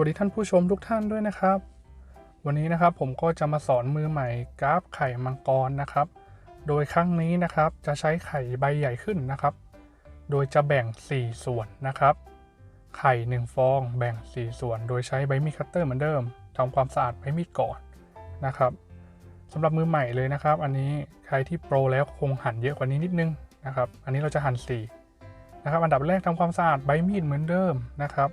วัสดีท่านผู้ชมทุกท่านด้วยนะครับ วันนี้นะครับผมก็จะมาสอนมือใหม่กราฟไข่มังกรนะครับ โดยครั้งนี้นะครับจะใช้ไข่ใบใหญ่ขึ้นนะครับ โดยจะแบ่ง 4 ส่วนนะครับ ไข่ 1 ฟองแบ่ง 4 ส่วน โดยใช้ใบมีดคัตเตอร์เหมือนเดิมทำความสะอาดใบมีดก่อนนะครับสำหรับมือใหม่เลยนะครับ อันนี้ใครที่โปรแล้วคงหั่นเยอะกว่านี้นิดนึงนะครับ อันนี้เราจะหั่น4นะครับอันดับแรกทำความสะอาดใบมีดเหมือนเดิมนะครับ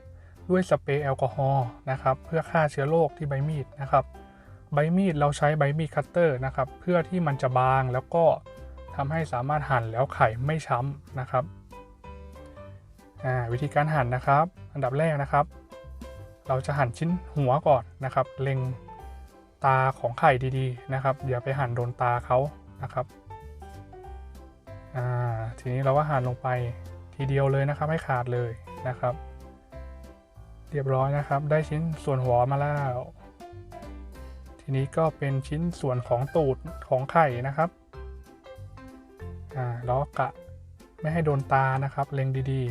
ด้วยสเปรย์แอลกอฮอล์นะครับเพื่อฆ่าเชื้อโรคที่ใบมีดนะครับใบมีดเราใช้ใบมีดคัตเตอร์นะครับเพื่อที่มันจะบางแล้วก็ทำให้สามารถหั่นแล้วไข่ไม่ช้ำนะครับวิธีการหั่นนะครับ อันดับแรกนะครับ เราจะหั่นชิ้นหัวก่อนนะครับ เล็งตาของไข่ดีๆนะครับ อย่าไปหั่นโดนตาเขานะครับทีนี้เราก็หั่นลงไปทีเดียวเลยนะครับให้ขาดเลยนะครับ เรียบร้อยนะครับ ได้ชิ้นส่วนหัวมาแล้ว ทีนี้ก็เป็นชิ้นส่วนของตูดของไข่นะครับอ่าล้อกะไม่ให้โดนตานะครับ เล็งดี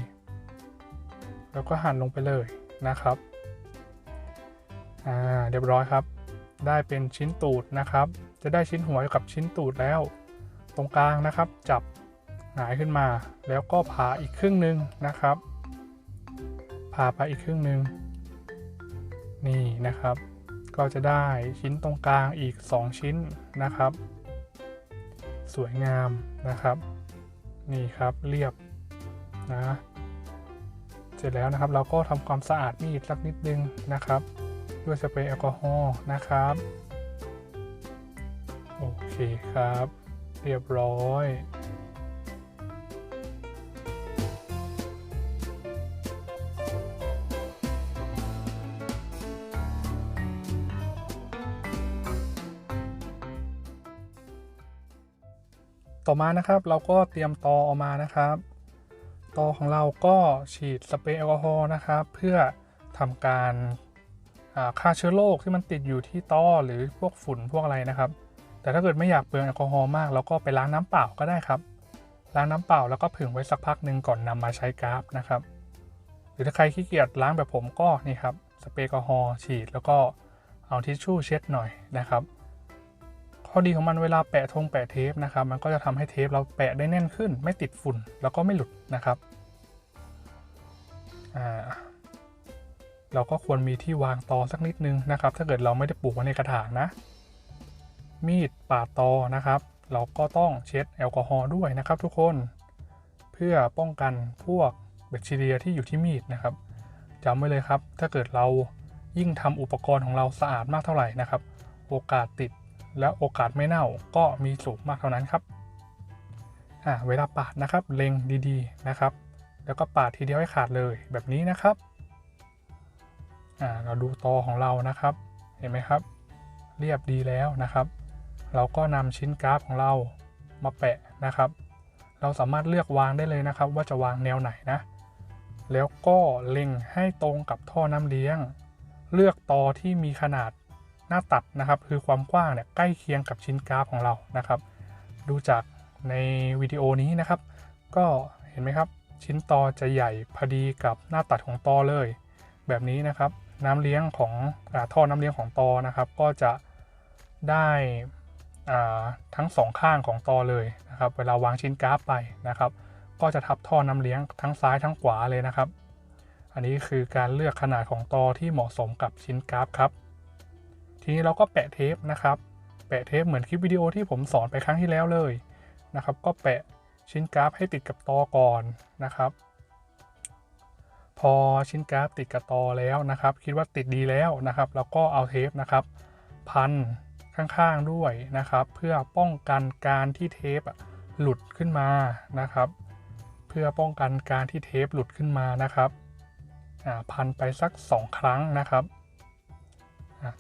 ๆ แล้วก็หั่นลงไปเลยนะครับ อ่า เรียบร้อยครับ ได้เป็นชิ้นตูดนะครับ จะได้ชิ้นหัวกับชิ้นตูดแล้ว ตรงกลางนะครับ จับหงายขึ้นมา แล้วก็ผ่าอีกครึ่งหนึ่งนะครับ ผ่าไปอีกครึ่งหนึ่งนี่นะครับ ก็จะได้ชิ้นตรงกลางอีก 2 ชิ้นนะครับ สวยงามนะครับ นี่ครับเรียบนะเสร็จแล้วนะครับเราก็ทำความสะอาดมีดสักนิดนึงนะครับ ด้วยสเปรย์แอลกอฮอล์นะครับโอเคครับ เรียบร้อย ต่อมานะครับเราก็เตรียมตอออกมานะครับ ตอของเราก็ฉีดสเปรย์แอลกอฮอล์นะครับ เพื่อทำการฆ่าเชื้อโรคที่มันติดอยู่ที่ตอหรือพวกฝุ่นพวกอะไรนะครับ แต่ถ้าเกิดไม่อยากเปลืองแอลกอฮอล์มากเราก็ไปล้างน้ำเปล่าก็ได้ครับ ล้างน้ำเปล่าแล้วก็ผึ่งไว้สักพักหนึ่งก่อนนำมาใช้กราฟนะครับ หรือถ้าใครขี้เกียจล้างแบบผมก็นี่ครับสเปรย์แอลกอฮอล์ฉีดแล้วก็เอาทิชชู่เช็ดหน่อยนะครับ ข้อดีของมันเวลาแปะธงแปะเทปนะครับมันก็จะทำให้เทปเราแปะได้แน่นขึ้น ไม่ติดฝุ่นแล้วก็ไม่หลุดนะครับเราก็ควรมีที่วางตอสักนิดนึงนะครับ ถ้าเกิดเราไม่ได้ปลูกไว้ในกระถางนะ มีดปาดตอนะครับ เราก็ต้องเช็ดแอลกอฮอล์ด้วยนะครับ ทุกคนเพื่อป้องกันพวกแบคทีเรียที่อยู่ที่มีดนะครับจำไว้เลยครับ ถ้าเกิดเรายิ่งทำอุปกรณ์ของเราสะอาดมากเท่าไหร่นะครับ โอกาสติด และโอกาสไม่เน่าก็มีสูงมากเท่านั้นครับอ่าเวลาปาดนะครับเล็งดีๆนะครับ แล้วก็ปาดทีเดียวให้ขาดเลยแบบนี้นะครับอ่าเราดูตอของเรานะครับ เห็นไหมครับ เรียบดีแล้วนะครับ เราก็นำชิ้นกราฟของเรามาแปะนะครับ เราสามารถเลือกวางได้เลยนะครับ ว่าจะวางแนวไหนนะ แล้วก็เล็งให้ตรงกับท่อน้ำเลี้ยง เลือกตอที่มีขนาด น้าตัดนะครับ คือความกว้างเนี่ยใกล้เคียงกับชิ้นกราฟของเรานะครับ ดูจากในวิดีโอนี้นะครับ ก็เห็นไหมครับ ชิ้นตอจะใหญ่พอดีกับหน้าตัดของตอเลย แบบนี้นะครับ น้ำเลี้ยงของอท่อน้ำเลี้ยงของตอนะครับ ก็จะได้ทั้งสองข้างของตอเลยนะครับ เวลาวางชิ้นกราฟไปนะครับ ก็จะทับท่อน้ำเลี้ยงทั้งซ้ายทั้งขวาเลยนะครับ อันนี้คือการเลือกขนาดของตอที่เหมาะสมกับชิ้นกราฟครับ ทีนี้เราก็แปะเทปนะครับ แปะเทปเหมือนคลิปวิดีโอที่ผมสอนไปครั้งที่แล้วเลยนะครับ ก็แปะชิ้นกราฟให้ติดกับตอก่อนนะครับ พอชิ้นกราฟติดกับตอแล้วนะครับ คิดว่าติดดีแล้วนะครับ เราก็เอาเทปนะครับ พันข้างๆด้วยนะครับ เพื่อป้องกันการที่เทปหลุดขึ้นมานะครับ เพื่อป้องกันการที่เทปหลุดขึ้นมานะครับพันไปสัก 2 ครั้งนะครับ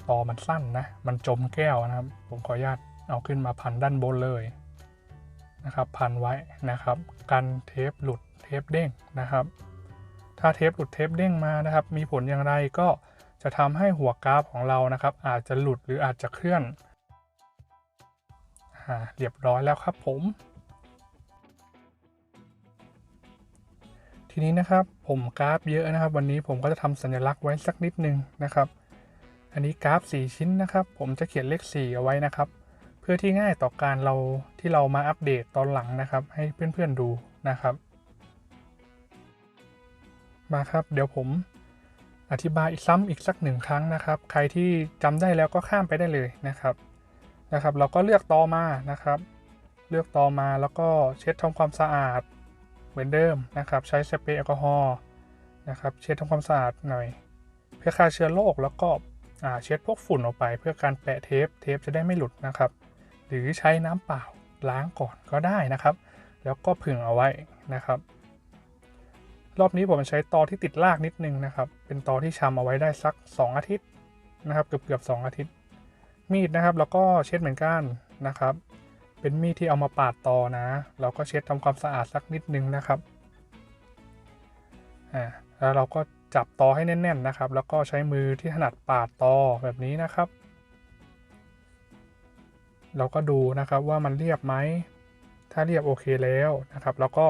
ตอมันสั้นนะ มันจมแก้วนะครับ ผมขออนุญาตเอาขึ้นมาพันด้านบนเลยนะครับ พันไว้นะครับ กันเทปหลุดเทปเด้งนะครับ ถ้าเทปหลุดเทปเด้งมานะครับ มีผลอย่างไรก็จะทำให้หัวกราฟของเรานะครับ อาจจะหลุดหรืออาจจะเคลื่อนเรียบร้อยแล้วครับผม ทีนี้นะครับผมกราฟเยอะนะครับ วันนี้ผมก็จะทำสัญลักษณ์ไว้สักนิดนึงนะครับ อันนี้กราฟ 4 ชิ้นนะครับ ผมจะเขียนเลข 4 เอาไว้นะครับ เพื่อที่ง่ายต่อการเราที่เรามาอัปเดตตอนหลังนะครับ ให้เพื่อนๆดูนะครับ มาครับเดี๋ยวผมอธิบายอีกซ้ำอีกสักหนึ่งครั้งนะครับ ใครที่จำได้แล้วก็ข้ามไปได้เลยนะครับนะครับ เราก็เลือกต่อมานะครับ เลือกต่อมาแล้วก็เช็ดทำความสะอาดเหมือนเดิมนะครับ ใช้สเปรย์แอลกอฮอล์นะครับ เช็ดทำความสะอาดหน่อย เพื่อฆ่าเชื้อโรคแล้วก็ เช็ดพวกฝุ่นออกไปเพื่อการแปะเทป เทปจะได้ไม่หลุดนะครับ หรือใช้น้ำเปล่าล้างก่อนก็ได้นะครับ แล้วก็ผึ่งเอาไว้นะครับ รอบนี้ผมใช้ตอที่ติดรากนิดนึงนะครับ เป็นตอที่ชำเอาไว้ได้สัก 2 อาทิตย์นะครับ เกือบเกือบ2อาทิตย์ มีดนะครับ แล้วก็เช็ดเหมือนกันนะครับ เป็นมีดที่เอามาปาดตอนะเราก็เช็ดทำความสะอาดสักนิดนึงนะครับอ่าแล้วเราก็ จับตอให้แน่นๆนะครับ แล้วก็ใช้มือที่ถนัดปาดตอแบบนี้นะครับ เราก็ดูนะครับว่ามันเรียบไหม ถ้าเรียบโอเคแล้วนะครับ แล้วก็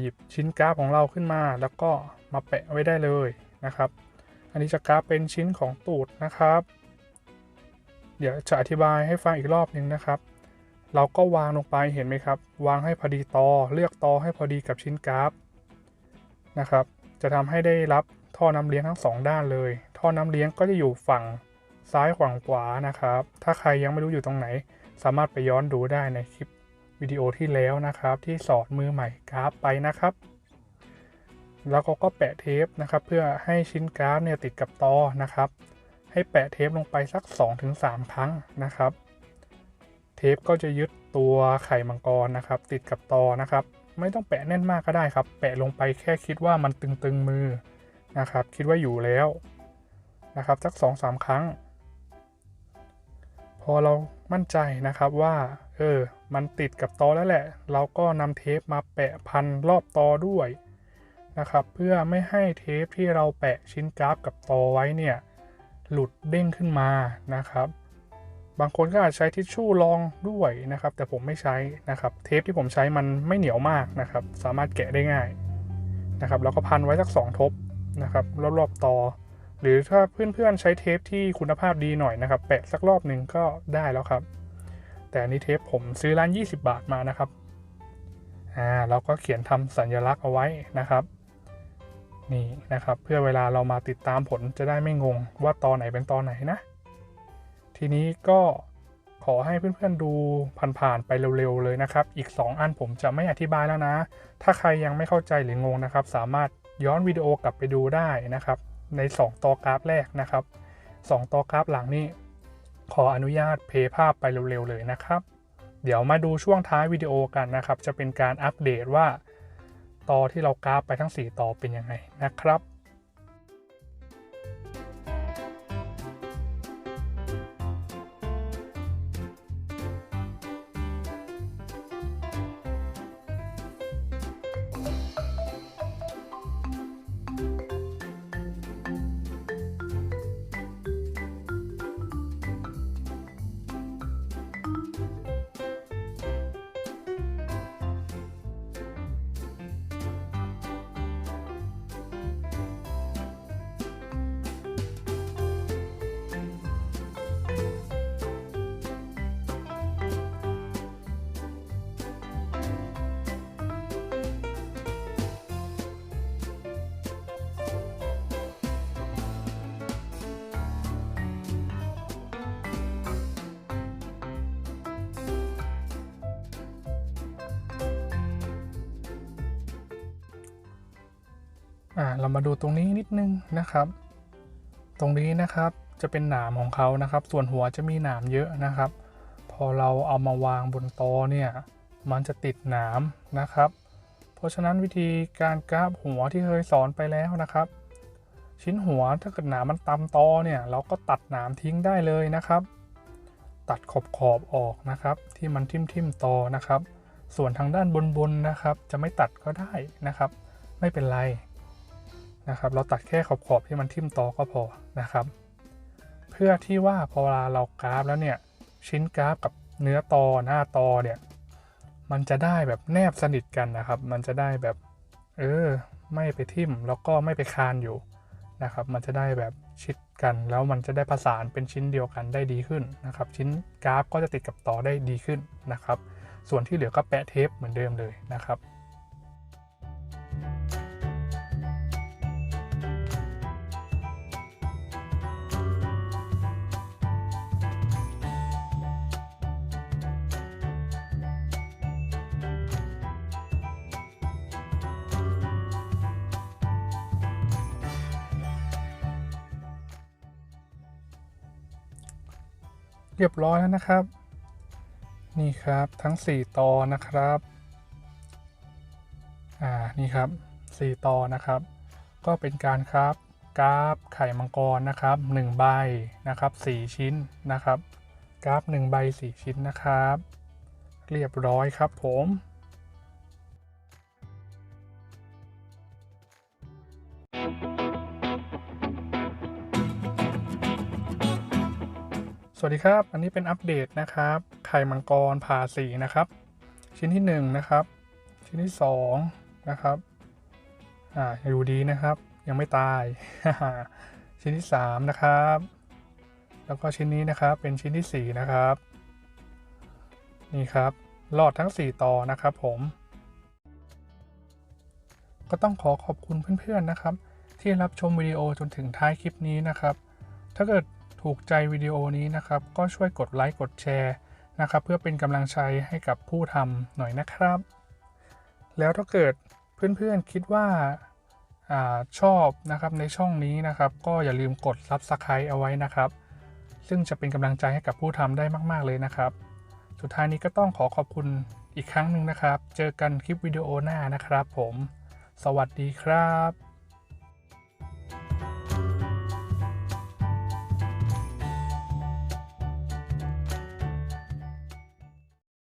หยิบชิ้นกราฟของเราขึ้นมา แล้วก็มาแปะไว้ได้เลยนะครับ อันนี้จะกราฟเป็นชิ้นของตูดนะครับ เดี๋ยวจะอธิบายให้ฟังอีกรอบหนึ่งนะครับ เราก็วางลงไปเห็นไหมครับ วางให้พอดีตอ เลือกตอให้พอดีกับชิ้นกราฟนะครับ จะทำให้ได้รับท่อน้ำเลี้ยงทั้งสองด้านเลย ท่อน้ำเลี้ยงก็จะอยู่ฝั่งซ้ายฝั่งขวานะครับ ถ้าใครยังไม่รู้อยู่ตรงไหน สามารถไปย้อนดูได้ในคลิปวิดีโอที่แล้วนะครับ ที่สอนมือใหม่กราฟไปนะครับ แล้วก็ก็แปะเทปนะครับ เพื่อให้ชิ้นกราฟเนี่ยติดกับตอนะครับ ให้แปะเทปลงไปสัก 2-3 ครั้งนะครับ เทปก็จะยึดตัวไข่มังกรนะครับ ติดกับตอนะครับ ไม่ต้องแปะแน่นมากก็ได้ครับ แปะลงไปแค่คิดว่ามันตึงๆมือนะครับ คิดว่าอยู่แล้วนะครับสัก2-3ครั้ง พอเรามั่นใจนะครับว่าเออมันติดกับตอแล้วแหละ เราก็นำเทปมาแปะพันรอบตอด้วยนะครับ เพื่อไม่ให้เทปที่เราแปะชิ้นกราฟกับตอไว้เนี่ยหลุดเด้งขึ้นมานะครับ บางคนก็อาจใช้ทิชชู่รองด้วยนะครับ แต่ผมไม่ใช้นะครับเทปที่ผมใช้มันไม่เหนียวมากนะครับ สามารถแกะได้ง่ายนะครับแล้วก็พันไว้สัก 2 ทบนะครับรอบๆตอหรือถ้าเพื่อนๆใช้เทปที่คุณภาพดีหน่อยนะครับแปะสักรอบหนึ่งก็ได้แล้วครับ แต่อันนี้เทปผมซื้อร้าน 20 บาทมานะครับอ่าเราก็เขียนทำสัญลักษณ์เอาไว้นะครับนี่นะครับ เพื่อเวลาเรามาติดตามผลจะได้ไม่งงว่าตอนไหนเป็นตอนไหนนะ ทีนี้ก็ขอให้เพื่อนๆดูผ่านๆไปเร็วๆเลยนะครับ อีก 2 อันผมจะไม่อธิบายแล้วนะ ถ้าใครยังไม่เข้าใจหรืองงนะครับ สามารถย้อนวิดีโอกลับไปดูได้นะครับ ใน 2ตอกราฟแรกนะครับ 2ตอกราฟหลังนี้ ขออนุญาตเพย์ภาพไปเร็วๆเลยนะครับ เดี๋ยวมาดูช่วงท้ายวิดีโอกันนะครับ จะเป็นการอัปเดตว่าต่อที่เรากราฟไปทั้ง 4 ต่อเป็นยังไงนะครับ อ่าเรามาดูตรงนี้นิดนึงนะครับ ตรงนี้นะครับจะเป็นหนามของเขานะครับ ส่วนหัวจะมีหนามเยอะนะครับ พอเราเอามาวางบนตอเนี่ยมันจะติดหนามนะครับ เพราะฉะนั้นวิธีการกราบหัวที่เคยสอนไปแล้วนะครับ ชิ้นหัวถ้าเกิดหนามมันตำตอเนี่ย เราก็ตัดหนามทิ้งได้เลยนะครับ ตัดขอบขอบออกนะครับ ที่มันทิ่มทิ่มตอนะครับ ส่วนทางด้านบนๆนนะครับ จะไม่ตัดก็ได้นะครับ ไม่เป็นไร นะครับ เราตัดแค่ขอบขอบที่มันทิ่มตอก็พอนะครับ เพื่อที่ว่าพอเวลาเรากราฟแล้วเนี่ยชิ้นกราฟกับเนื้อตอหน้าตอเนี่ยมันจะได้แบบแนบสนิทกันนะครับ มันจะได้แบบเออไม่ไปทิ่มแล้วก็ไม่ไปคานอยู่นะครับ มันจะได้แบบชิดกันแล้วมันจะได้ประสานเป็นชิ้นเดียวกันได้ดีขึ้นนะครับ ชิ้นกราฟก็จะติดกับต่อได้ดีขึ้นนะครับ ส่วนที่เหลือก็แปะเทปเหมือนเดิมเลยนะครับ เรียบร้อยแล้วนะครับ นี่ครับทั้ง 4ตอนะครับอ่านี่ครับ 4ตอนะครับ ก็เป็นการครับกราฟไข่มังกรนะครับ1ใบนะครับ4ชิ้นนะครับ กราฟ1ใบ4ชิ้นนะครับ เรียบร้อยครับผม สวัสดีครับ อันนี้เป็นอัปเดตนะครับ ไข่มังกรผ่าสีนะครับ ชิ้นที่1นะครับ ชิ้นที่2นะครับ อ่า อยู่ดีนะครับ ยังไม่ตาย ชิ้นที่3นะครับ แล้วก็ชิ้นนี้นะครับ เป็นชิ้นที่4นะครับ นี่ครับรอดทั้ง 4 ต่อนะครับผม ก็ต้องขอขอบคุณเพื่อนๆนะครับ ที่รับชมวิดีโอจนถึงท้ายคลิปนี้นะครับ ถ้าเกิด ถูกใจวิดีโอนี้นะครับ ก็ช่วยกดไลค์กดแชร์นะครับ เพื่อเป็นกำลังใจให้กับผู้ทำหน่อยนะครับ แล้วถ้าเกิดเพื่อนๆคิดว่าอาชอบนะครับในช่องนี้นะครับ ก็อย่าลืมกด Subscribe เอาไว้นะครับ ซึ่งจะเป็นกำลังใจให้กับผู้ทำได้มากๆเลยนะครับ สุดท้ายนี้ก็ต้องขอขอบคุณอีกครั้งหนึ่งนะครับ เจอกันคลิปวิดีโอหน้านะครับผม สวัสดีครับ